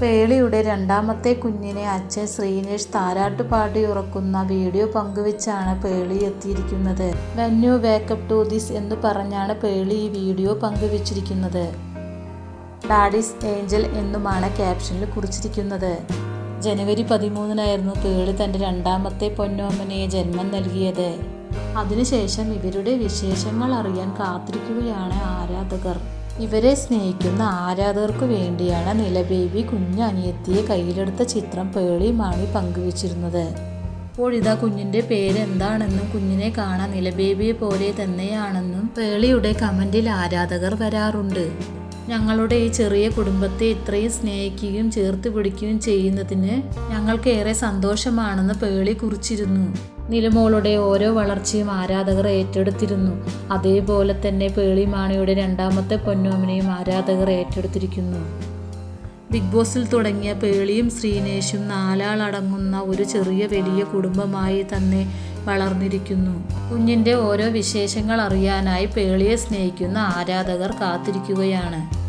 പേളിയുടെ രണ്ടാമത്തെ കുഞ്ഞിനെ അച്ഛൻ ശ്രീനേഷ് താരാട്ട് പാടി ഉറക്കുന്ന വീഡിയോ പങ്കുവെച്ചാണ് പേളി എത്തിയിരിക്കുന്നത്. When you wake up to this എന്ന് പറഞ്ഞാണ് പേളി ഈ വീഡിയോ പങ്കുവച്ചിരിക്കുന്നത്. ഡാഡിസ് ഏഞ്ചൽ എന്നുമാണ് ക്യാപ്ഷനിൽ കുറിച്ചിരിക്കുന്നത്. ജനുവരി പതിമൂന്നിനായിരുന്നു പേളി തന്റെ രണ്ടാമത്തെ പൊന്നോമനയെ ജന്മം നൽകിയത്. അതിനുശേഷം ഇവരുടെ വിശേഷങ്ങൾ അറിയാൻ കാത്തിരിക്കുകയാണ് ആരാധകർ. ഇവരെ സ്നേഹിക്കുന്ന ആരാധകർക്കു വേണ്ടിയാണ് നിലബേബി കുഞ്ഞു അനിയത്തിയെ കയ്യിലെടുത്ത ചിത്രം പേളി മാണി പങ്കുവച്ചിരുന്നത്. അപ്പോഴിതാ കുഞ്ഞിന്റെ പേരെന്താണെന്നും കുഞ്ഞിനെ കാണാൻ നിലബേബിയെ പോലെ തന്നെയാണെന്നും പേളിയുടെ കമന്റിൽ ആരാധകർ വരാറുണ്ട്. ഞങ്ങളുടെ ഈ ചെറിയ കുടുംബത്തെ ഇത്രയും സ്നേഹിക്കുകയും ചേർത്ത് പിടിക്കുകയും ചെയ്യുന്നതിന് ഞങ്ങൾക്ക് ഏറെ സന്തോഷമാണെന്ന് പേളി കുറിച്ചിരുന്നു. നിലമോളുടെ ഓരോ വളർച്ചയും ആരാധകർ ഏറ്റെടുത്തിരുന്നു. അതേപോലെ തന്നെ പേളി മാണിയുടെ രണ്ടാമത്തെ പൊന്നോമനയും ആരാധകർ ഏറ്റെടുത്തിരിക്കുന്നു. ബിഗ് ബോസിൽ തുടങ്ങിയ പേളിയും ശ്രീനേഷും നാലാളടങ്ങുന്ന ഒരു ചെറിയ വലിയ കുടുംബമായി തന്നെ വളർന്നിരിക്കുന്നു. കുഞ്ഞിന്റെ ഓരോ വിശേഷങ്ങൾ അറിയാനായി പേളിയെ സ്നേഹിക്കുന്ന ആരാധകർ കാത്തിരിക്കുകയാണ്.